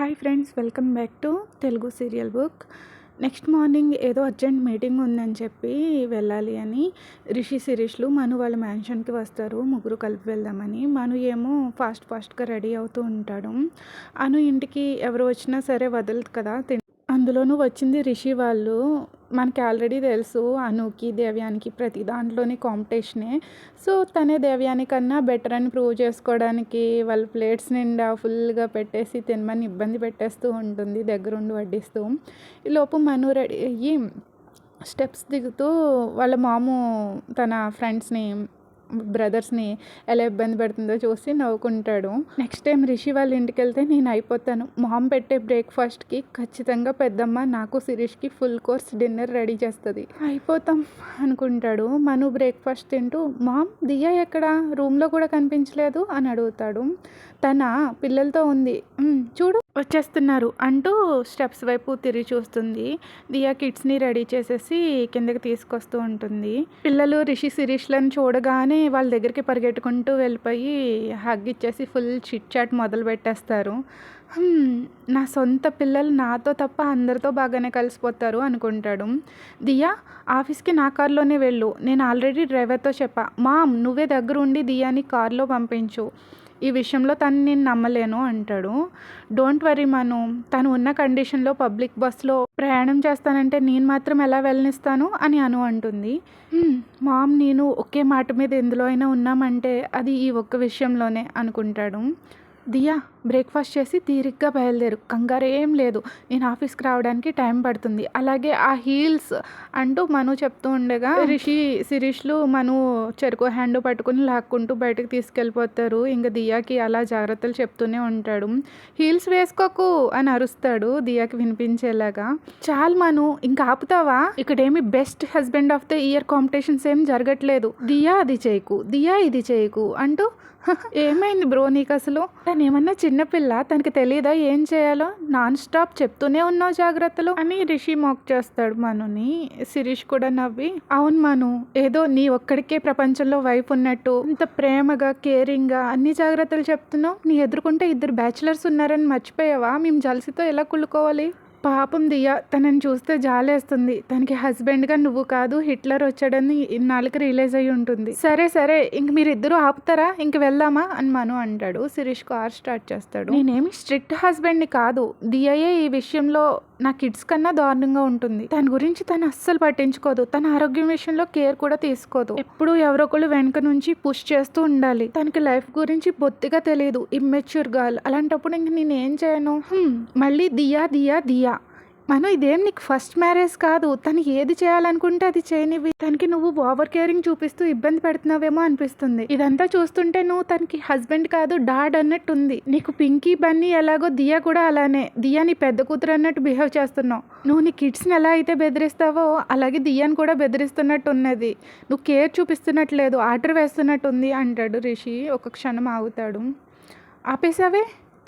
Hi friends welcome back to Telugu serial book. Next morning ఏదో urgent meeting ఉందని చెప్పి వెళ్ళాలి అని రిషి శిరీష్లు మను వాళ్ళ మ్యాన్షన్కి వస్తారు. ముగ్గురు కలిపి వెళ్దామని. మను ఏమో ఫాస్ట్ ఫాస్ట్గా రెడీ అవుతూ ఉంటాడు. అను ఇంటికి ఎవరు వచ్చినా సరే వదలదు కదా. అందులోనూ వచ్చింది రిషి వాళ్ళు. మనకి ఆల్రెడీ తెలుసు అనుకి దేవ్యానికి ప్రతి దాంట్లోని కాంపిటీషనే సో తనే దేవ్యానికన్నా బెటర్ అని ప్రూవ్ చేసుకోవడానికి వాళ్ళ ప్లేట్స్ నిండా ఫుల్గా పెట్టేసి తినమని ఇబ్బంది పెట్టేస్తూ ఉంటుంది దగ్గరుండి వడ్డిస్తూ. ఈ లోపు మను రెడీ అయ్యి స్టెప్స్ దిగుతూ వాళ్ళ మాము తన ఫ్రెండ్స్ని బ్రదర్స్ని ఎలా ఇబ్బంది పెడుతుందో చూసి నవ్వుకుంటాడు. నెక్స్ట్ టైం రిషి వాళ్ళ ఇంటికి వెళ్తే నేను అయిపోతాను. మామ్ పెట్టే బ్రేక్ఫాస్ట్కి ఖచ్చితంగా పెద్దమ్మ నాకు శిరీష్కి ఫుల్ కోర్స్ డిన్నర్ రెడీ చేస్తుంది. అయిపోతాం అనుకుంటాడు. మను బ్రేక్ఫాస్ట్ తింటూ మామ్ దియా ఎక్కడ? రూమ్లో కూడా కనిపించలేదు? అని అడుగుతాడు. తన పిల్లలతో ఉంది. చూడు. వచ్చేస్తున్నారు. అంటూ స్టెప్స్ వైపు తిరిగి చూస్తుంది. దియా కిడ్స్ని రెడీ చేసేసి కిందకి తీసుకొస్తూ ఉంటుంది. పిల్లలు రిషి శిరీష్లను చూడగానే వాళ్ళ దగ్గరికి పరిగెట్టుకుంటూ వెళ్ళిపోయి హగ్ ఇచ్చేసి ఫుల్ చిట్ చాట్ మొదలు పెట్టేస్తారు. నా సొంత పిల్లలు నాతో తప్ప అందరితో బాగానే కలిసిపోతారు అనుకుంటాడు. దియా ఆఫీస్కి నా కార్లోనే వెళ్ళు. నేను ఆల్రెడీ డ్రైవర్తో చెప్పా. మామ్ నువ్వే దగ్గరుండి దియాని కార్లో పంపించు. ఈ విషయంలో తను నేను నమ్మలేను అంటాడు. Don't worry Manu. తను ఉన్న కండిషన్లో పబ్లిక్ బస్లో ప్రయాణం చేస్తానంటే నేను మాత్రం ఎలా వెళ్ళనిస్తాను అని అను అంటుంది. మామ్ నేను ఒకే మాట మీద ఎందులో అయినా ఉన్నామంటే అది ఈ ఒక్క విషయంలోనే అనుకుంటాడు. దియా బ్రేక్ఫాస్ట్ చేసి తీరిగ్గా బయలుదేరు. కంగారు ఏం లేదు. నేను ఆఫీస్కి రావడానికి టైం పడుతుంది. అలాగే ఆ హీల్స్ అంటూ మను చెప్తూ ఉండగా రిషి శిరీష్లు మను చెరుకు హ్యాండ్ పట్టుకుని లాక్కుంటూ బయటకు తీసుకెళ్ళిపోతారు. ఇంకా దియాకి అలా జాగ్రత్తలు చెప్తూనే ఉంటాడు. హీల్స్ వేసుకోకు అని అరుస్తాడు దియాకి వినిపించేలాగా. చాలు మను ఇంకా ఆపుతావా? ఇక్కడేమి best husband of the year competitions ఏం జరగట్లేదు. దియా అది చేయకు. దియా ఇది చేయకు అంటూ ఏమైంది బ్రో నీకు అసలు తను ఏమన్నా చిన్నపిల్ల తనకి తెలియదా ఏం చేయాలో? నాన్ స్టాప్ చెప్తూనే ఉన్నావు జాగ్రత్తలు. అని రిషి మాక్ చేస్తాడు మనుని. శిరీష్ కూడా నవ్వి అవును మను ఏదో నీ ఒక్కడికే ప్రపంచంలో వైఫ్ ఉన్నట్టు ఇంత ప్రేమగా కేరింగ్గా అన్ని జాగ్రత్తలు చెప్తున్నావు. నీ ఎదుర్కొంటే ఇద్దరు బ్యాచిలర్స్ ఉన్నారని మర్చిపోయావా? మేము జలసితో ఎలా కుళ్ళుకోవాలి? పాపం దియా తనని చూస్తే జాలేస్తుంది. తనకి హస్బెండ్గా నువ్వు కాదు హిట్లర్ వచ్చాడని ఇన్నాళ్ళకి రియలైజ్ అయి ఉంటుంది. సరే సరే ఇంక మీరిద్దరూ ఆపుతారా? ఇంక వెళ్దామా? అని మను అంటాడు. శిరీష్ కార్ స్టార్ట్ చేస్తాడు. నేనేమి స్ట్రిక్ట్ హస్బెండ్ని కాదు. దియయే ఈ విషయంలో నా కిడ్స్ కన్నా దారుణంగా ఉంటుంది. తన గురించి తను అస్సలు పట్టించుకోదు. తన ఆరోగ్యం విషయంలో కేర్ కూడా తీసుకోదు. ఎప్పుడు ఎవరో ఒకళ్ళు వెనక నుంచి పుష్ చేస్తూ ఉండాలి. తనకి లైఫ్ గురించి బొత్తిగా తెలియదు ఇమ్మెచ్యూర్ గర్ల్. అలాంటప్పుడు ఇంక నేను ఏం చేయను మళ్ళీ దియా దియా దియా. మనం ఇదేం నీకు ఫస్ట్ మ్యారేజ్ కాదు. తను ఏది చేయాలనుకుంటే అది చేయనివి తనకి నువ్వు ఓవర్ కేరింగ్ చూపిస్తూ ఇబ్బంది పెడుతున్నావేమో అనిపిస్తుంది. ఇదంతా చూస్తుంటే నువ్వు తనకి హస్బెండ్ కాదు డాడ్ అన్నట్టు ఉంది నీకు పింకీ బన్నీ ఎలాగో దియా కూడా అలానే. దియా నీ పెద్ద కూతురు అన్నట్టు బిహేవ్ చేస్తున్నావు. నువ్వు నీ కిడ్స్ని ఎలా అయితే బెదిరిస్తావో అలాగే దియాని కూడా బెదిరిస్తున్నట్టు ఉన్నది నువ్వు కేర్ చూపిస్తున్నట్లేదు ఆర్డర్ వేస్తున్నట్టు ఉంది అంటాడు రిషి. ఒక క్షణం ఆగుతాడు. ఆపేసావే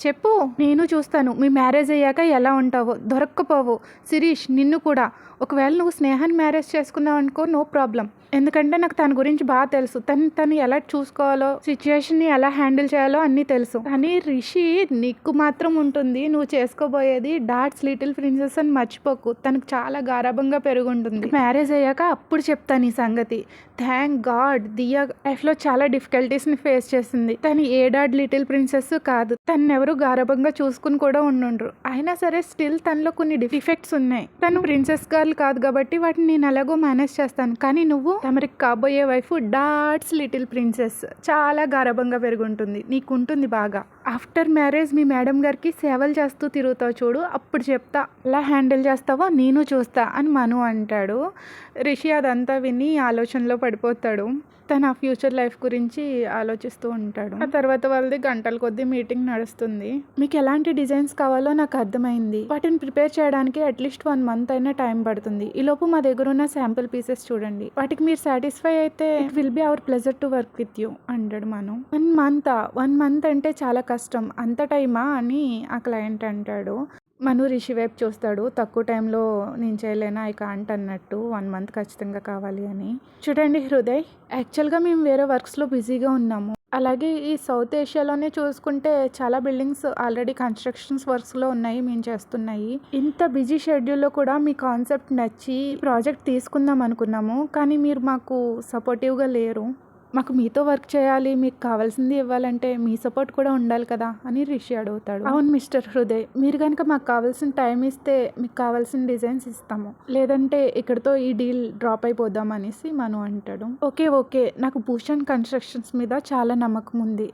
చెప్పు నేను చూస్తాను. మీ మ్యారేజ్ అయ్యాక ఎలా ఉంటావో. దొరక్కపోవు. శిరీష్ నిన్ను కూడా. ఒకవేళ నువ్వు స్నేహాన్ని మ్యారేజ్ చేసుకున్నావు అనుకో నో ప్రాబ్లం. ఎందుకంటే నాకు తన గురించి బాగా తెలుసు. తను తను ఎలా చూసుకోవాలో సిచ్యుయేషన్ని ఎలా హ్యాండిల్ చేయాలో అన్నీ తెలుసు. కానీ రిషి నీకు మాత్రం ఉంటుంది. నువ్వు చేసుకోబోయేది డాట్స్ లిటిల్ ప్రిన్సెస్ అని మర్చిపోకు. తనకు చాలా గారాభంగా పెరుగుంటుంది. మ్యారేజ్ అయ్యాక అప్పుడు చెప్తాను ఈ సంగతి. థ్యాంక్ గాడ్ దియా లైఫ్లో చాలా డిఫికల్టీస్ని ఫేస్ చేసింది. తను ఏ డాడ్ లిటిల్ ప్రిన్సెస్ కాదు. తను ఎవరు గారాభంగా చూసుకుని కూడా ఉండుండ్రు. అయినా సరే స్టిల్ తనలో కొన్ని డిఫెక్ట్స్ ఉన్నాయి. తను ప్రిన్సెస్ గర్ల్ కాదు కాబట్టి వాటిని నేను ఎలాగో మేనేజ్ చేస్తాను. కానీ నువ్వు తమరికి కాబోయే వైఫ్ డాట్స్ లిటిల్ ప్రిన్సెస్ చాలా గారాభంగా పెరుగుంటుంది. నీకుంటుంది బాగా. ఆఫ్టర్ మ్యారేజ్ మీ మేడం గారికి సేవలు చేస్తూ తిరుగుతావు చూడు. అప్పుడు చెప్తా ఎలా హ్యాండిల్ చేస్తావో నేను చూస్తా అని మను అంటాడు. రిషి అదంతా విని ఆలోచనలో పడిపోతాడు. తన ఫ్యూచర్ లైఫ్ గురించి ఆలోచిస్తూ ఉంటాడు. ఆ తర్వాత వాళ్ళది గంటల కొద్దీ మీటింగ్ నడుస్తుంది. మీకు ఎలాంటి డిజైన్స్ కావాలో నాకు అర్థమైంది. వాటిని ప్రిపేర్ చేయడానికి అట్లీస్ట్ వన్ మంత్ అయినా టైం పడుతుంది. ఈ లోపు మా దగ్గర ఉన్న శాంపుల్ పీసెస్ చూడండి. వాటికి మీరు సాటిస్ఫై అయితే it will be our pleasure to work with you అంటాడు మనం. వన్ మంత్ వన్ మంత్ అంటే చాలా కష్టం. అంత టైమా? అని ఆ క్లయింట్ అంటాడు. మను రిషి వైపు చూస్తాడు. తక్కువ టైంలో నేను చేయలేను? ఐ కాంట్ అన్నట్టు వన్ మంత్ ఖచ్చితంగా కావాలి అని. చూడండి హృదయ్ యాక్చువల్గా మేము వేరే వర్క్స్లో బిజీగా ఉన్నాము. అలాగే ఈ సౌత్ ఏషియాలోనే చూసుకుంటే చాలా బిల్డింగ్స్ ఆల్రెడీ కన్స్ట్రక్షన్స్ వర్క్స్లో ఉన్నాయి మేము చేస్తున్నాయి. ఇంత బిజీ షెడ్యూల్లో కూడా మీ కాన్సెప్ట్ నచ్చి ప్రాజెక్ట్ తీసుకుందాం అనుకున్నాము. కానీ మీరు మాకు సపోర్టివ్గా లేరు. మాకు మీతో వర్క్ చేయాలి మీకు కావాల్సింది ఇవ్వాలంటే మీ సపోర్ట్ కూడా ఉండాలి కదా అని రిషి అడుగుతాడు. అవును మిస్టర్ హృదయ్ మీరు కనుక మాకు కావాల్సిన టైం ఇస్తే మీకు కావాల్సిన డిజైన్స్ ఇస్తాము. లేదంటే ఇక్కడితో ఈ డీల్ డ్రాప్ అయిపోదాం అనేసి మను అంటాడు. ఓకే ఓకే నాకు భూషణ్ కన్స్ట్రక్షన్స్ మీద చాలా నమ్మకం ఉంది.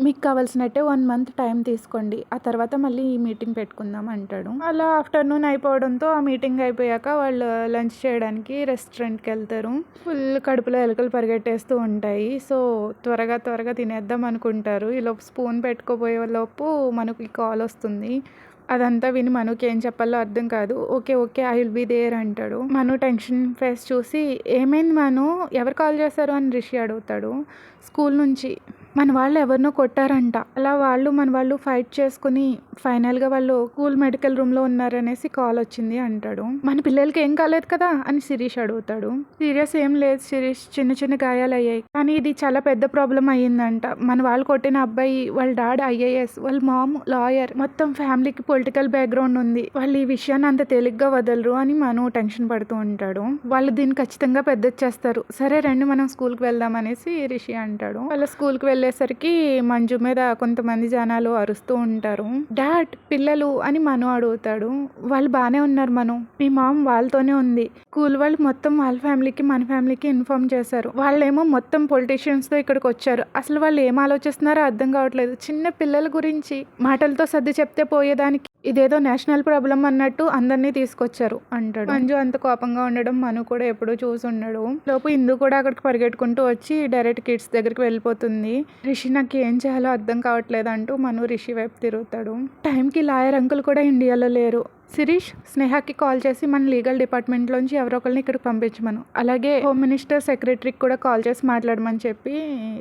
మీకు కావాల్సినట్టే వన్ మంత్ టైం తీసుకోండి. ఆ తర్వాత మళ్ళీ ఈ మీటింగ్ పెట్టుకుందాం అంటాడు. అలా ఆఫ్టర్నూన్ అయిపోవడంతో ఆ మీటింగ్ అయిపోయాక వాళ్ళు లంచ్ చేయడానికి రెస్టారెంట్కి వెళ్తారు. ఫుల్ కడుపులో ఎలుకలు పరిగెట్టేస్తూ ఉంటాయి. సో త్వరగా త్వరగా తినేద్దాం అనుకుంటారు. ఈలోపు స్పూన్ పెట్టుకోపోయే లోపు మనకి కాల్ వస్తుంది. అదంతా విని మనుకి ఏం చెప్పాలో అర్థం కాదు. Okay okay I will be there అంటాడు. మను టెన్షన్ ఫేస్ చూసి ఏమైంది మను? ఎవరు కాల్ చేశారు? అని రిషి అడుగుతాడు. స్కూల్ నుంచి మన వాళ్ళు ఎవరినో కొట్టారంట. అలా వాళ్ళు మన వాళ్ళు ఫైట్ చేసుకుని ఫైనల్గా వాళ్ళు స్కూల్ మెడికల్ రూమ్లో ఉన్నారనేసి కాల్ వచ్చింది అంటాడు. మన పిల్లలకి ఏం కాలేదు కదా అని శిరీష్ అడుగుతాడు. సీరియస్ ఏం లేదు శిరీష్ చిన్న చిన్న గాయాలు అయ్యాయి. కానీ ఇది చాలా పెద్ద ప్రాబ్లం అయ్యిందంట. మన వాళ్ళు కొట్టిన అబ్బాయి వాళ్ళ డాడ్ ఐఏఎస్ వాళ్ళ మామ్ లాయర్ మొత్తం ఫ్యామిలీకి పొలిటికల్ బ్యాక్గ్రౌండ్ ఉంది. వాళ్ళు ఈ విషయాన్ని అంత తేలిగ్గా వదలరు అని మను టెన్షన్ పడుతూ ఉంటాడు. వాళ్ళు దీన్ని ఖచ్చితంగా పెద్ద చేస్తారు సరే రండి మనం స్కూల్కి వెళ్దాం అనేసి రిషి అంటాడు. వాళ్ళ స్కూల్కి వెళ్ళేసరికి మంజు మీద కొంతమంది జనాలు అరుస్తూ ఉంటారు. డాడ్ పిల్లలు అని మను అడుగుతాడు. వాళ్ళు బాగానే ఉన్నారు మను. మీ మామ్ వాళ్ళతోనే ఉంది. స్కూల్ వాళ్ళు మొత్తం వాళ్ళ ఫ్యామిలీకి మన ఫ్యామిలీకి ఇన్ఫార్మ్ చేశారు. వాళ్ళేమో మొత్తం పొలిటీషియన్స్తో ఇక్కడికి వచ్చారు. అసలు వాళ్ళు ఏం ఆలోచిస్తున్నారో అర్థం కావట్లేదు. చిన్న పిల్లల గురించి మాటలతో సర్ది చెప్తే పోయేదానికి ఇదేదో నేషనల్ ప్రాబ్లం అన్నట్టు అందరినీ తీసుకొచ్చారు అంటాడు. మంజు అంత కోపంగా ఉండడం మను కూడా ఎప్పుడూ చూసి ఉండడు లోపు ఇందు కూడా అక్కడికి పరిగెట్టుకుంటూ వచ్చి డైరెక్ట్ కిడ్స్ దగ్గరికి వెళ్ళిపోతుంది. రిషి నాకు ఏం చేయాలో అర్థం కావట్లేదు అంటూ మను రిషి వైపు తిరుగుతాడు. టైంకి లాయర్ అంకుల్ కూడా ఇండియాలో లేరు. శిరీష్ స్నేహకి కాల్ చేసి మన లీగల్ డిపార్ట్మెంట్లోంచి ఎవరో ఒకరిని ఇక్కడికి పంపించమను. అలాగే హోమ్ మినిస్టర్ సెక్రటరీకి కూడా కాల్ చేసి మాట్లాడమని చెప్పి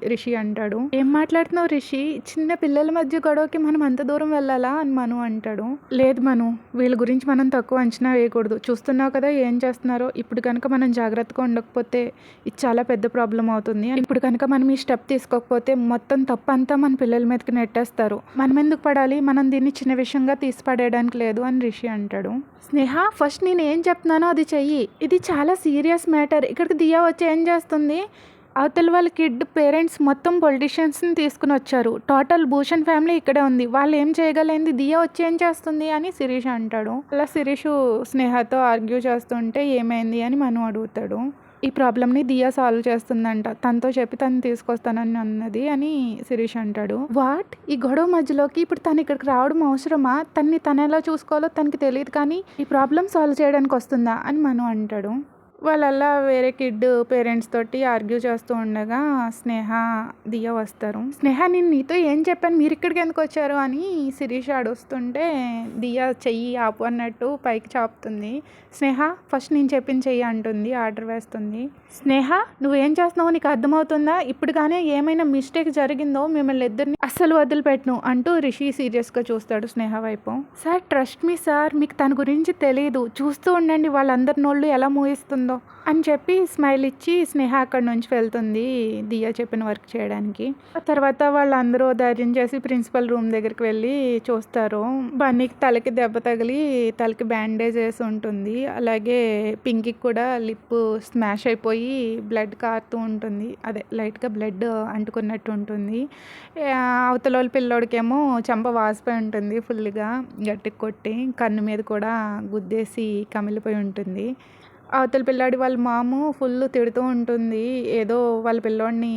రిషి అంటాడు. ఏం మాట్లాడుతున్నావు రిషి? చిన్న పిల్లల మధ్య గొడవకి మనం అంత దూరం వెళ్ళాలా? అని మను అంటాడు. లేదు మను వీళ్ళ గురించి మనం తక్కువ అంచనా వేయకూడదు. చూస్తున్నావు కదా ఏం చేస్తున్నారో? ఇప్పుడు కనుక మనం జాగ్రత్తగా ఉండకపోతే ఇది చాలా పెద్ద ప్రాబ్లం అవుతుంది. ఇప్పుడు కనుక మనం ఈ స్టెప్ తీసుకోకపోతే మొత్తం తప్పు అంతా మన పిల్లల మీదకి నెట్టేస్తారు. మనం ఎందుకు పడాలి? మనం దీన్ని చిన్న విషయంగా తీసి పడేయడానికి లేదు అని రిషి అంటాడు. స్నేహ ఫస్ట్ నేను ఏం చెప్తున్నానో అది చెయ్యి. ఇది చాలా సీరియస్ మ్యాటర్. ఇక్కడికి దియా వచ్చి ఏం చేస్తుంది? అవతల వాళ్ళ కిడ్ పేరెంట్స్ మొత్తం పొలిటీషియన్స్ని తీసుకుని వచ్చారు. టోటల్ భూషణ్ ఫ్యామిలీ ఇక్కడే ఉంది. వాళ్ళు ఏం చేయగలేంది? దియా వచ్చి ఏం చేస్తుంది అని శిరీష్ అంటాడు. అలా శిరీష్ స్నేహతో ఆర్గ్యూ చేస్తుంటే ఏమైంది అని మను అడుగుతాడు. ఈ ప్రాబ్లమ్ని దియా సాల్వ్ చేస్తుందంట. తనతో చెప్పి తను తీసుకొస్తానని అన్నది అని శిరీష్ అంటాడు. వాట్? ఈ గొడవ మధ్యలోకి ఇప్పుడు తను ఇక్కడికి రావడం అవసరమా? తన్ని తను ఎలా చూసుకోవాలో తనకి తెలియదు కానీ ఈ ప్రాబ్లం సాల్వ్ చేయడానికి వస్తుందా అని మను అంటాడు. వాళ్ళల్లా వేరే కిడ్ పేరెంట్స్ తోటి ఆర్గ్యూ చేస్తూ ఉండగా స్నేహ దియ వస్తారు. స్నేహ నేను నీతో ఏం చెప్పాను? మీరు ఇక్కడికి ఎందుకు వచ్చారు? అని శిరీష్ అడుస్తుంటే దియ చెయ్యి ఆపు అన్నట్టు పైకి చాపుతుంది. స్నేహ ఫస్ట్ నేను చెప్పిన చెయ్యి అంటుంది ఆర్డర్ వేస్తుంది. స్నేహ నువ్వేం చేస్తున్నావు నీకు అర్థమవుతుందా? ఇప్పుడు కానీ ఏమైనా మిస్టేక్ జరిగిందో మిమ్మల్ని ఇద్దరిని అస్సలు వదిలిపెట్టను అంటూ రిషి సీరియస్గా చూస్తాడు స్నేహ వైపు. సార్ ట్రస్ట్ మీ సార్ మీకు తన గురించి తెలియదు చూస్తూ ఉండండి వాళ్ళందరి నోళ్ళు ఎలా మూయిస్తుందో. అని చెప్పి స్మైల్ ఇచ్చి స్నేహ అక్కడి నుంచి వెళ్తుంది దియా చెప్పిన వర్క్ చేయడానికి. తర్వాత వాళ్ళందరూ ధైర్యం చేసి ప్రిన్సిపల్ రూమ్ దగ్గరికి వెళ్ళి చూస్తారు. బన్నీకి తలకి దెబ్బ తగిలి తలకి బ్యాండేజ్ వేసి ఉంటుంది. అలాగే పింకీకి కూడా లిప్ స్మాష్ అయిపోయి బ్లడ్ కారుతూ ఉంటుంది. అదే లైట్గా బ్లడ్ అంటుకున్నట్టు ఉంటుంది. అవతల పిల్లోడికేమో చెంప వాసిపోయి ఉంటుంది ఫుల్గా గట్టి కొట్టి కన్ను మీద కూడా గుద్దేసి కమిలిపోయి ఉంటుంది. అవతల పిల్లాడి వాళ్ళ మాము ఫుల్ తిడుతూ ఉంటుంది. ఏదో వాళ్ళ పిల్లోడిని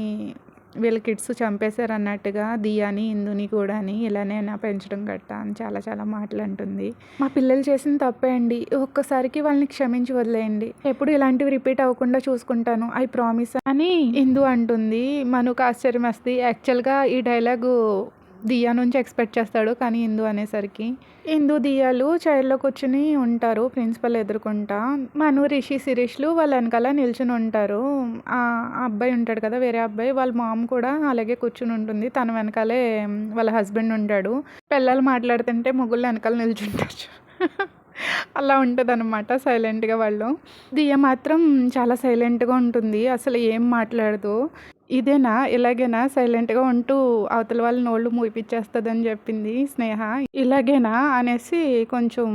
వీళ్ళ కిడ్స్ చంపేశారు అన్నట్టుగా దియాని ఇందుని కూడా అని ఇలానే నా పెంచడం గట్ట అని చాలా చాలా మాటలు అంటుంది. మా పిల్లలు చేసిన తప్పే అండి. ఒక్కసారికి వాళ్ళని క్షమించి వదిలేయండి. ఎప్పుడు ఇలాంటివి రిపీట్ అవ్వకుండా చూసుకుంటాను. ఐ ప్రామిస్ అని ఇందు అంటుంది. మనకు ఆశ్చర్యం వస్తుంది. యాక్చువల్గా ఈ డైలాగు దియా నుంచి ఎక్స్పెక్ట్ చేస్తాడు కానీ ఇందు అనేసరికి. ఇందు దియాలు చైర్లో కూర్చుని ఉంటారు ప్రిన్సిపల్ ఎదుర్కొంటా. మను రిషి శిరీష్లు వాళ్ళ వెనకాల నిల్చుని ఉంటారు. ఆ అబ్బాయి ఉంటాడు కదా వేరే అబ్బాయి వాళ్ళ మామ కూడా అలాగే కూర్చుని ఉంటుంది. తన వెనకాలే వాళ్ళ హస్బెండ్ ఉంటాడు. పిల్లలు మాట్లాడుతుంటే ముగ్గులు వెనకాల నిల్చుంటారు. అలా ఉంటుంది అనమాట సైలెంట్గా వాళ్ళు. దియ మాత్రం చాలా సైలెంట్గా ఉంటుంది. అసలు ఏం మాట్లాడదు. ఇదేనా? ఇలాగేనా? సైలెంట్గా ఉంటూ అవతల వాళ్ళ నోళ్ళు మూపించేస్తుందని చెప్పింది స్నేహ. ఇలాగేనా? అనేసి కొంచెం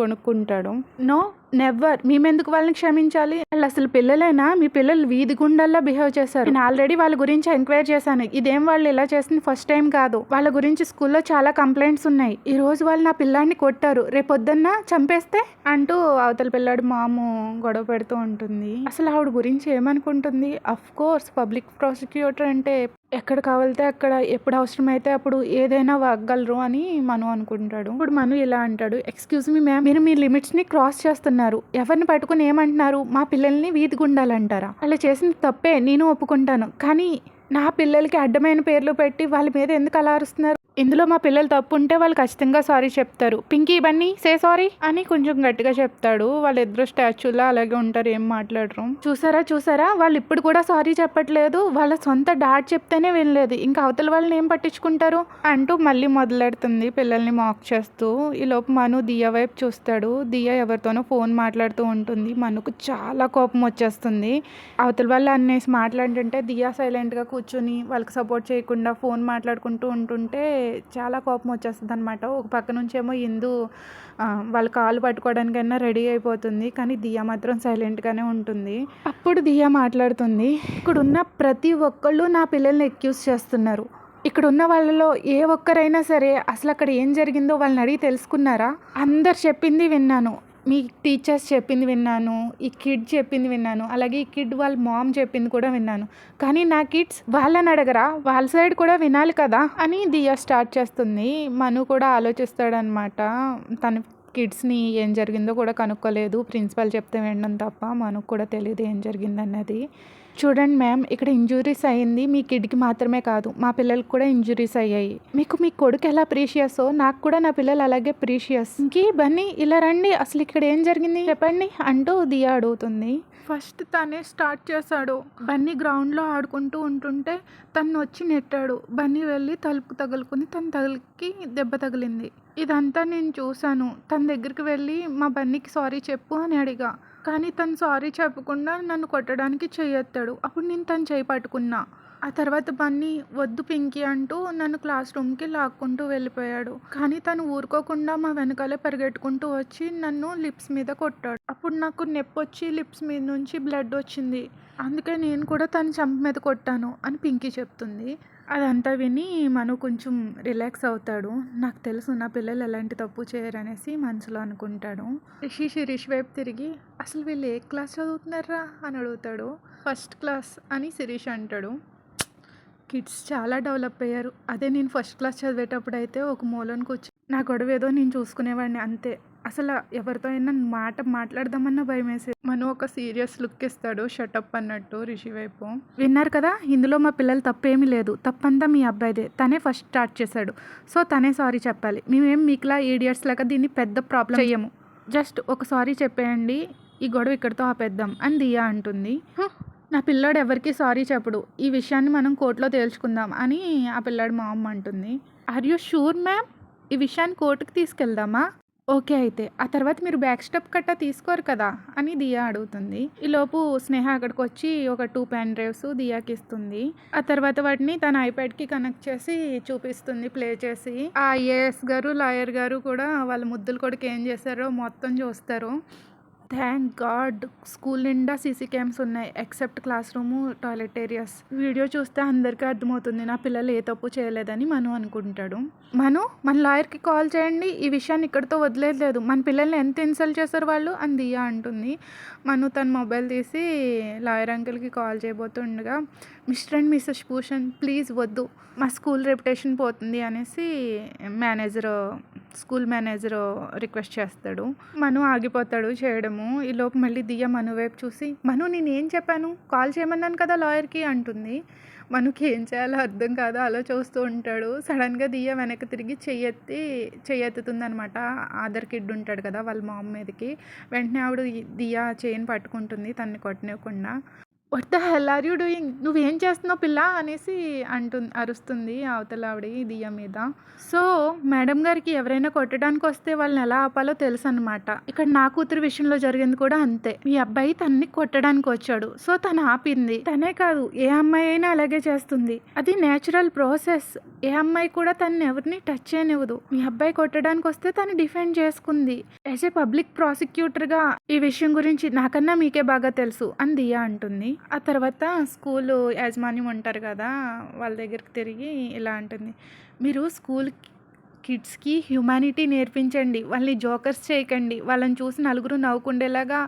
గొనుక్కుంటాడు నో నెవర్ మేమెందుకు వాళ్ళని క్షమించాలి? వాళ్ళు అసలు పిల్లలైనా? మీ పిల్లలు వీధి గుండల్లా బిహేవ్ చేశారు. నేను ఆల్రెడీ వాళ్ళ గురించి ఎంక్వైరీ చేశాను. ఇదేం వాళ్ళు ఇలా చేసింది ఫస్ట్ టైం కాదు. వాళ్ళ గురించి స్కూల్లో చాలా కంప్లైంట్స్ ఉన్నాయి. ఈ రోజు వాళ్ళు నా పిల్లాడిని కొట్టారు. రేపొద్దున్న చంపేస్తే? అంటూ అవతల పిల్లాడు మాము గొడవ పెడుతూ ఉంటుంది. అసలు ఆవిడ గురించి ఏమనుకుంటుంది? అఫ్ కోర్స్ పబ్లిక్ ప్రాసిక్యూటర్ అంటే ఎక్కడ కావాలితే అక్కడ ఎప్పుడు అవసరమైతే అప్పుడు ఏదైనా వాగగలరు అని మను అనుకుంటాడు. ఇప్పుడు మను ఇలా అంటాడు ఎక్స్క్యూజ్ మీ మ్యామ్ మీరు మీ లిమిట్స్ని క్రాస్ చేస్తున్నారు. ఎవరిని పట్టుకుని ఏమంటున్నారు? మా పిల్లల్ని వీధి గుండాలంటారా అలా చేసిన తప్పే నేను ఒప్పుకుంటాను. కానీ నా పిల్లలకి అడ్డమైన పేర్లు పెట్టి వాళ్ళ మీద ఎందుకు అలా అరుస్తున్నారు? ఇందులో మా పిల్లలు తప్పు ఉంటే వాళ్ళు ఖచ్చితంగా సారీ చెప్తారు. పింకీ బన్నీ సే సారీ అని కొంచెం గట్టిగా చెప్తాడు. వాళ్ళిద్దరు స్టాచ్యూలా అలాగే ఉంటారు. ఏం మాట్లాడరు. చూసారా చూసారా? వాళ్ళు ఇప్పుడు కూడా సారీ చెప్పట్లేదు. వాళ్ళ సొంత డాడ్ చెప్తేనే వినలేదు. ఇంకా అవతల వాళ్ళని ఏం పట్టించుకుంటారు? అంటూ మళ్ళీ మొదలెడుతుంది పిల్లల్ని మాక్ చేస్తూ. ఈ లోపు మను దియా వైపు చూస్తాడు. దియా ఎవరితోనో ఫోన్ మాట్లాడుతూ ఉంటుంది. మనుకు చాలా కోపం వచ్చేస్తుంది. అవతల వాళ్ళు అనేసి మాట్లాడుతుంటే దియా సైలెంట్గా కూర్చుని వాళ్ళకి సపోర్ట్ చేయకుండా ఫోన్ మాట్లాడుకుంటూ ఉంటుంటే చాలా కోపం వచ్చేస్తుంది అనమాట ఒక పక్క నుంచేమో ఇందు వాళ్ళ కాలు పట్టుకోవడానికైనా రెడీ అయిపోతుంది కానీ దియా మాత్రం సైలెంట్గానే ఉంటుంది. అప్పుడు దియా మాట్లాడుతుంది ఇక్కడ ఉన్న ప్రతి ఒక్కళ్ళు నా పిల్లల్ని ఎక్యూజ్ చేస్తున్నారు. ఇక్కడ ఉన్న వాళ్ళలో ఏ ఒక్కరైనా సరే అసలు అక్కడ ఏం జరిగిందో వాళ్ళని అడిగి తెలుసుకున్నారా? అందరు చెప్పింది విన్నాను. మీ టీచర్స్ చెప్పింది విన్నాను ఈ కిడ్ చెప్పింది విన్నాను అలాగే ఈ కిడ్ వాళ్ళ మామ్ చెప్పింది కూడా విన్నాను. కానీ నా కిడ్స్ వాళ్ళని అడగరా? వాళ్ళ సైడ్ కూడా వినాలి కదా? అని దియా స్టార్ట్ చేస్తుంది. మను కూడా ఆలోచిస్తాడనమాట తన కిడ్స్ని ఏం జరిగిందో కూడా కనుక్కోలేదు. ప్రిన్సిపల్ చెప్తే వినడం తప్ప మనకు కూడా తెలియదు ఏం జరిగిందన్నది. చూడండి మ్యామ్ ఇక్కడ ఇంజురీస్ అయ్యింది. మీ కిడ్కి మాత్రమే కాదు మా పిల్లలకి కూడా ఇంజురీస్ అయ్యాయి. మీకు మీ కొడుకు ఎలా ప్రీషియస్సో నాకు కూడా నా పిల్లలు అలాగే ప్రీషియస్. ఇంకీ బన్నీ ఇలా రండి. అసలు ఇక్కడ ఏం జరిగింది? చెప్పండి అంటూ దియా అడుగుతుంది. ఫస్ట్ తనే స్టార్ట్ చేశాడు. బన్నీ గ్రౌండ్లో ఆడుకుంటూ ఉంటుంటే తను వచ్చి నెట్టాడు. బన్నీ వెళ్ళి తలుపు తగులుకుని తన తగిలికి దెబ్బ తగిలింది. ఇదంతా నేను చూశాను. తన దగ్గరికి వెళ్ళి మా బన్నీకి సారీ చెప్పు అని అడిగా. కానీ తను సారీ చెప్పకుండా నన్ను కొట్టడానికి చేయొత్తాడు. అప్పుడు నేను తను చేయి పట్టుకున్నా. ఆ తర్వాత బన్నీ వద్దు పింకీ అంటూ నన్ను క్లాస్ రూమ్కి లాక్కుంటూ వెళ్ళిపోయాడు. కానీ తను ఊరుకోకుండా మా వెనకాలే పరిగెట్టుకుంటూ వచ్చి నన్ను లిప్స్ మీద కొట్టాడు. అప్పుడు నాకు నొప్పి వచ్చి లిప్స్ మీద నుంచి బ్లడ్ వచ్చింది. అందుకే నేను కూడా తన చంప మీద కొట్టాను అని పింకీ చెప్తుంది. అదంతా విని మను కొంచెం రిలాక్స్ అవుతాడు. నాకు తెలుసు నా పిల్లలు ఎలాంటి తప్పు చేయరనేసి మనసులో అనుకుంటాడు. రిషి శిరీష్ వైపు తిరిగి అసలు వీళ్ళు ఏ క్లాస్ చదువుతున్నారా అని అడుగుతాడు. ఫస్ట్ క్లాస్ అని శిరీష్ అంటాడు. కిడ్స్ చాలా డెవలప్ అయ్యారు. అదే నేను ఫస్ట్ క్లాస్ చదివేటప్పుడు అయితే ఒక మూలను కూర్చో నా గొడవ ఏదో నేను చూసుకునేవాడిని అంతే. అసలు ఎవరితో అయినా మాట మాట్లాడదామన్నా భయం వేసేది. మనం ఒక సీరియస్ లుక్ ఇస్తాడు షటప్ అన్నట్టు రిషి వైపు. విన్నారు కదా ఇందులో మా పిల్లలు తప్పేమీ లేదు. తప్పంతా మీ అబ్బాయిదే. తనే ఫస్ట్ స్టార్ట్ చేశాడు. సో తనే సారీ చెప్పాలి. మేమేం మీకులా ఈడియట్స్ లాగా దీన్ని పెద్ద ప్రాబ్లం చెయ్యము. జస్ట్ ఒక సారీ చెప్పేయండి. ఈ గొడవ ఇక్కడితో ఆపేద్దాం అని దియా అంటుంది. నా పిల్లాడు ఎవరికి సారీ చెప్పడు. ఈ విషయాన్ని మనం కోర్టులో తేల్చుకుందాం అని ఆ పిల్లాడు మా అమ్మ అంటుంది. ఆర్ యూ షూర్ మ్యామ్ ఈ విషయాన్ని కోర్టుకి తీసుకెళ్దామా? ఓకే అయితే ఆ తర్వాత మీరు బ్యాక్ స్టెప్ కట్టా తీసుకోరు కదా అని దియా అడుగుతుంది. ఈలోపు స్నేహ అక్కడికి వచ్చి ఒక టూ పెన్ డ్రైవ్స్ దియాకి ఇస్తుంది. ఆ తర్వాత వాటిని తన ఐప్యాడ్కి కనెక్ట్ చేసి చూపిస్తుంది ప్లే చేసి. ఆ ఐఏఎస్ గారు లాయర్ గారు కూడా వాళ్ళ ముద్దులు కొడుకు ఏం చేశారో మొత్తం చూస్తారు. థ్యాంక్ గాడ్ స్కూల్ నిండా సీసీ క్యామ్స్ ఉన్నాయి except class room toilet areas video చూస్తే అందరికీ అర్థమవుతుంది నా పిల్లలు ఏ తప్పు చేయలేదని మను అనుకుంటాడు. మను మన లాయర్కి కాల్ చేయండి ఈ విషయాన్ని ఇక్కడితో వదిలేదు మన పిల్లల్ని ఎంత ఇన్సల్ట్ చేశారు వాళ్ళు? అని దియా అంటుంది. మను తన మొబైల్ తీసి లాయర్ అంకుల్కి call చేయబోతుండగా mister and missus Bhushan please వద్దు మా స్కూల్ రెప్యుటేషన్ పోతుంది అనేసి మేనేజర్ స్కూల్ మేనేజర్ రిక్వెస్ట్ చేస్తాడు. మను ఆగిపోతాడు చేయడము. ఈ లోపు మళ్ళీ దియ్య మను వైపు చూసి మను నేనేం చెప్పాను? కాల్ చేయమన్నాను కదా లాయర్కి అంటుంది. మనకి ఏం చేయాలో అర్థం కాదు. అలా చూస్తూ ఉంటాడు. సడన్గా దియ్య వెనక్కి తిరిగి చెయ్యెత్తి చెయ్యెత్తుతుందనమాట ఆదర్ కిడ్ ఉంటాడు కదా వాళ్ళ మామ్ మీదకి. వెంటనే ఆవిడ ఈ దియ్య చేయిని పట్టుకుంటుంది తన్ని కొట్టనివ్వకుండా. What the hell are you doing నువ్వేం చేస్తున్నావు పిల్ల? అనేసి అంటుంది అరుస్తుంది అవతల ఆవిడ దియ్య మీద. సో మేడం గారికి ఎవరైనా కొట్టడానికి వస్తే వాళ్ళని ఎలా ఆపాలో తెలుసు అనమాట ఇక్కడ నా కూతురు విషయంలో జరిగింది కూడా అంతే. మీ అబ్బాయి తన్ని కొట్టడానికి వచ్చాడు. సో తను ఆపింది. తనే కాదు ఏ అమ్మాయి అయినా అలాగే చేస్తుంది. అది నేచురల్ ప్రాసెస్ ఏ అమ్మాయి కూడా తను ఎవరిని టచ్ చేయనివ్వదు. మీ అబ్బాయి కొట్టడానికి వస్తే తను డిఫెండ్ చేసుకుంది. యాజ్ ఏ పబ్లిక్ ప్రాసిక్యూటర్గా ఈ విషయం గురించి నాకన్నా మీకే బాగా తెలుసు అని దియా అంటుంది. ఆ తర్వాత స్కూల్ యాజమాన్యం ఉంటారు కదా వాళ్ళ దగ్గరికి తిరిగి ఇలా అంటుంది. మీరు స్కూల్ కిడ్స్కి హ్యుమానిటీ నేర్పించండి వాళ్ళని జోకర్స్ చేయకండి వాళ్ళని చూసి నలుగురు నవ్వుకుండేలాగా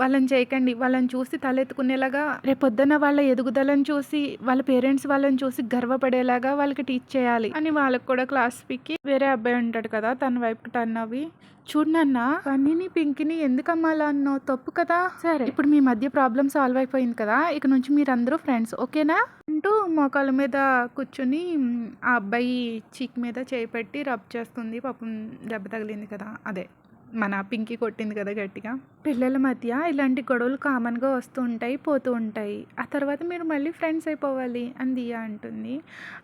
వాళ్ళని చేయకండి వాళ్ళని చూసి తలెత్తుకునేలాగా రేపొద్దున వాళ్ళ ఎదుగుదలను చూసి వాళ్ళ పేరెంట్స్ వాళ్ళని చూసి గర్వపడేలాగా వాళ్ళకి టీచ్ చేయాలి అని వాళ్ళకి కూడా క్లాస్ పిక్కి వేరే అబ్బాయి ఉంటాడు కదా తన వైపు టర్న్ అవి చూడు నాన్న. బన్నీని పింకిని ఎందుకు అన్నావు తప్పు కదా. సరే. ఇప్పుడు మీ మధ్య ప్రాబ్లం సాల్వ్ అయిపోయింది కదా. ఇక నుంచి మీరందరూ ఫ్రెండ్స్ ఓకేనా? అంటూ మోకాళ్ళ మీద కూర్చుని ఆ అబ్బాయి చీక్ మీద చేయి పెట్టి రబ్ చేస్తుంది. పాపం దెబ్బ తగిలింది కదా. అదే. మన పింకి కొట్టింది కదా గట్టిగా. పిల్లల మధ్య ఇలాంటి గొడవలు కామన్గా వస్తూ ఉంటాయి పోతూ ఉంటాయి. ఆ తర్వాత మీరు మళ్ళీ ఫ్రెండ్స్ అయిపోవాలి అని దియా అంటుంది.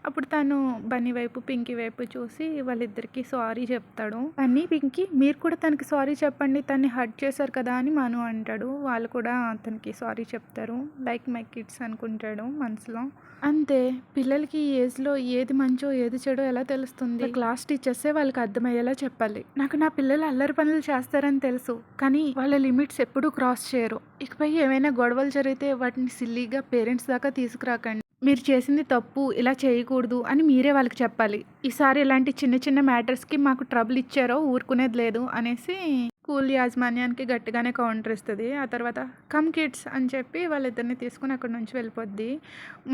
అప్పుడు తను బన్నీ వైపు పింకీ వైపు చూసి వాళ్ళిద్దరికీ సారీ చెప్తాడు. బన్నీ పింకీ మీరు కూడా తనకి సారీ చెప్పండి తన్ని హర్ట్ చేశారు కదా అని మను అంటాడు. వాళ్ళు కూడా తనకి సారీ చెప్తారు. లైక్ మై కిడ్స్ అనుకుంటాడు మనసులో. అంతే. పిల్లలకి ఈ ఏజ్లో ఏది మంచో ఏది చెడో ఎలా తెలుస్తుంది? క్లాస్ టీచర్సే వాళ్ళకి అర్థమయ్యేలా చెప్పాలి. నాకు నా పిల్లలు అల్లరి పనులు చేస్తారని తెలుసు. కానీ వాళ్ళ లిమిట్స్ ఎప్పుడూ క్రాస్ చేయరు. ఇకపై ఏమైనా గొడవలు జరిగితే వాటిని సిల్లీగా పేరెంట్స్ దాకా తీసుకురాకండి. మీరు చేసింది తప్పు ఇలా చేయకూడదు అని మీరే వాళ్ళకి చెప్పాలి. ఈసారి ఇలాంటి చిన్న చిన్న మ్యాటర్స్కి మాకు ట్రబుల్ ఇచ్చారో ఊరుకునేది లేదు అనేసి స్కూల్ యాజమాన్యానికి గట్టిగానే కౌంటర్ ఇస్తుంది. ఆ తర్వాత కమ్ కిడ్స్ అని చెప్పి వాళ్ళిద్దరిని తీసుకుని అక్కడి నుంచి వెళ్ళిపోద్ది.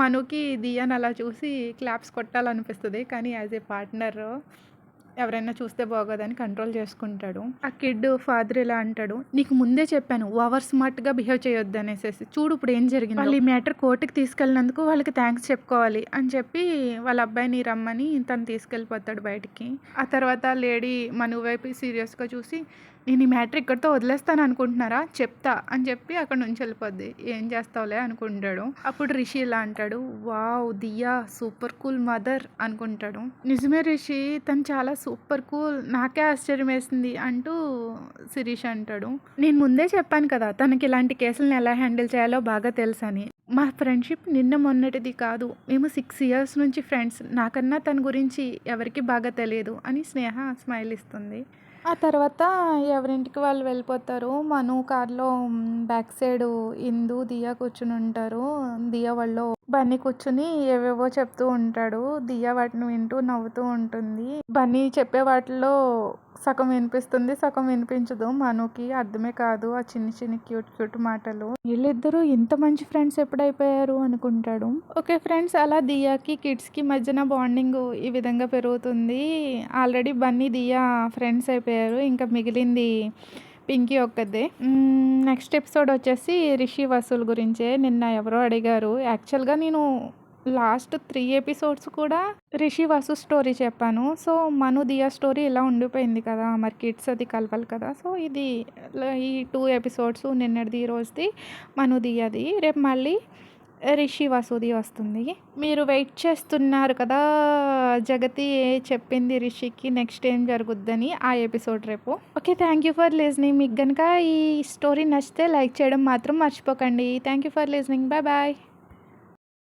మనుకి దియాన్ అలా చూసి క్లాప్స్ కొట్టాలనిపిస్తుంది. కానీ యాజ్ ఏ పార్ట్నర్ ఎవరైనా చూస్తే బాగోదని కంట్రోల్ చేసుకుంటాడు. ఆ కిడ్ ఫాదర్ ఇలా అంటాడు నీకు ముందే చెప్పాను ఓవర్ స్మార్ట్గా బిహేవ్ చేయొద్దు అనేసి చూడు ఇప్పుడు ఏం జరిగింది. వాళ్ళు ఈ మ్యాటర్ కోర్టుకి తీసుకెళ్ళినందుకు వాళ్ళకి థ్యాంక్స్ చెప్పుకోవాలి అని చెప్పి వాళ్ళ అబ్బాయిని రమ్మని తను తీసుకెళ్ళిపోతాడు బయటికి. ఆ తర్వాత లేడీ మను వైపు సీరియస్గా చూసి నేను ఈ మ్యాటర్ ఇక్కడితో వదిలేస్తాను అనుకుంటున్నారా? చెప్తా అని చెప్పి అక్కడ నుంచి వెళ్ళిపోద్ది. ఏం చేస్తావులే అనుకుంటాడు. అప్పుడు రిషి ఇలా అంటాడు wow Diya super cool mother అనుకుంటాడు. నిజమే రిషి తను చాలా సూపర్ కూల్ నాకే ఆశ్చర్యం వేసింది అంటూ శిరీష్ అంటాడు. నేను ముందే చెప్పాను కదా తనకి ఇలాంటి కేసులను ఎలా హ్యాండిల్ చేయాలో బాగా తెలుసని. మా ఫ్రెండ్షిప్ నిన్న మొన్నటిది కాదు. మేము సిక్స్ ఇయర్స్ నుంచి ఫ్రెండ్స్. నాకన్నా తన గురించి ఎవరికి బాగా తెలియదు అని స్నేహ స్మైల్ ఇస్తుంది ఆ తర్వాత ఎవరింటికి వాళ్ళు వెళ్ళిపోతారు? మను కార్లో బ్యాక్ సైడ్ ఇందు దియా కూర్చుని ఉంటారు. దియా వాళ్ళు బన్నీ కూర్చుని ఏవేవో చెప్తూ ఉంటాడు. దియా వాటిని వింటూ నవ్వుతూ ఉంటుంది. బన్నీ చెప్పే వాటిలో సగం వినిపిస్తుంది సగం వినిపించదు. మనుకి అర్థమే కాదు ఆ చిన్న చిన్న క్యూట్ క్యూట్ మాటలు. వీళ్ళిద్దరూ ఇంత మంచి ఫ్రెండ్స్ ఎప్పుడైపోయారు అనుకుంటాడు. ఓకే ఫ్రెండ్స్ అలా దియాకి కిడ్స్కి మధ్యన బాండింగ్ ఈ విధంగా పెరుగుతుంది. ఆల్రెడీ బన్నీ దియా ఫ్రెండ్స్ అయిపోయారు. ఇంకా మిగిలింది పింకీ ఒక్కదే నెక్స్ట్ ఎపిసోడ్ వచ్చేసి రిషి వసూల్ గురించే. నిన్న ఎవరో అడిగారు. యాక్చువల్గా నేను లాస్ట్ త్రీ ఎపిసోడ్స్ కూడా రిషి వసు స్టోరీ చెప్పాను. సో మను దియా స్టోరీ ఇలా ఉండిపోయింది కదా. మరి కిడ్స్ అది కలవాలి కదా. సో ఇది ఈ టూ ఎపిసోడ్స్ నిన్నటిది ఈ రోజుది మను దియాది. రేపు మళ్ళీ రిషి వసూది వస్తుంది. మీరు వెయిట్ చేస్తున్నారు కదా జగతి చెప్పింది రిషికి నెక్స్ట్ ఏం జరుగుద్దని ఆ ఎపిసోడ్ రేపు. Okay thank you for listening. మీకు కనుక ఈ స్టోరీ నచ్చితే లైక్ చేయడం మాత్రం మర్చిపోకండి. Thank you for listening. Bye bye.